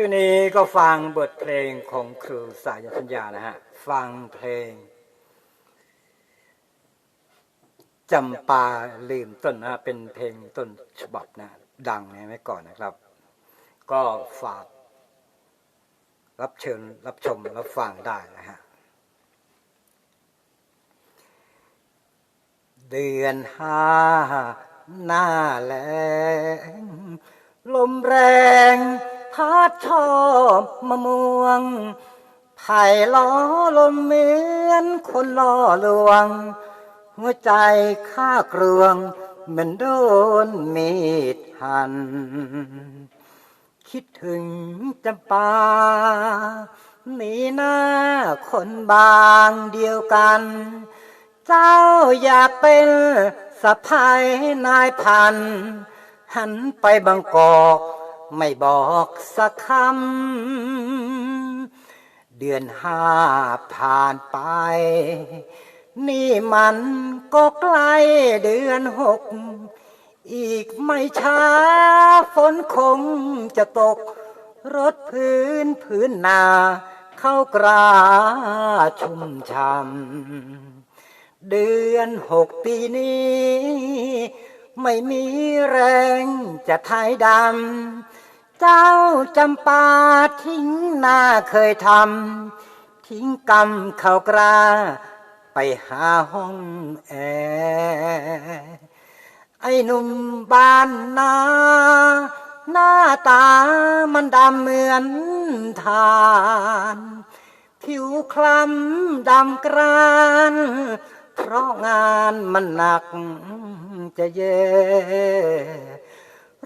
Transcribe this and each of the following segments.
ช่วงนี้ก็ฟังบทเพลงของครูสายสัญญานะฮะ ฟังเพลงจำปาลืมต้นนะเป็นเพลงต้นฉบับนะ ดังในะไว้ก่อนนะครับ ก็ฝาก รับเชิญรับชมรับฟังได้นะฮะ เดือนห้าหน้าแรงลมแรง พัดชอบมะม่วง ไผ่ล้อลมเหมือนคนล่อลวง หัวใจข้ากรวงเหมือนโดนมีดหัน คิดถึงจำปาหนีหน้าคนบางเดียวกัน เจ้าอยากเป็นสะพายนายพัน หันไปบางกอก ไม่บอกสักคำ เดือนห้าผ่านไป นี่มันก็ใกล้เดือนหก อีกไม่ช้าฝนคงจะตก รถพื้นพื้นนาเข้ากราชุ่มช่ำเดือนหกปีนี้ ไม่มีแรงจะไทยดำ เจ้าจำปาทิ้งหน้าเคยทำทิ้งกรรมเขากรา ไปหาห้องแอร์ไอ้หนุ่มบ้านนาหน้าตามันดำเหมือนทาน ผิวคล้ำดำกราน เพราะงานมันหนักจะเย่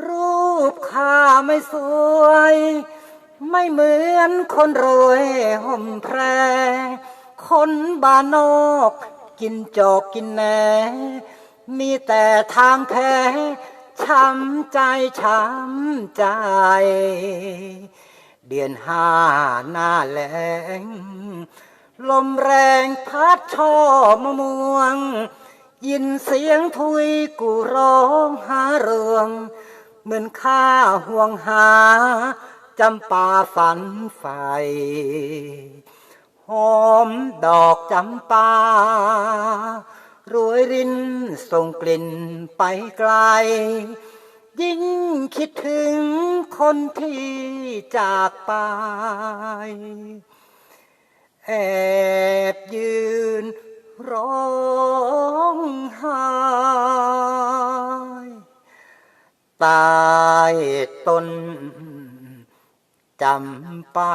รูปข้าไม่สวย ไม่เหมือนคนรวยห่มแพร คนบ้านนอก กินจอกกินแหนมีแต่ทางแพ้ช้ำใจช้ำใจ เดือนห้าหน้าแรงลมแรงพัดช่อมะม่วง ยินเสียงทุยกูร้องหาเรื่อง เหมือนข้าห่วงหาจำปาฝันไฟหอมดอกจำปารวยรินส่งกลิ่นไปไกล ยิ่งคิดถึงคนที่จากไปแอบยืนร้องไห้ใตายต้นจำปา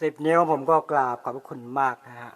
สิบนิ้วผมก็กราบขอบคุณมากนะฮะ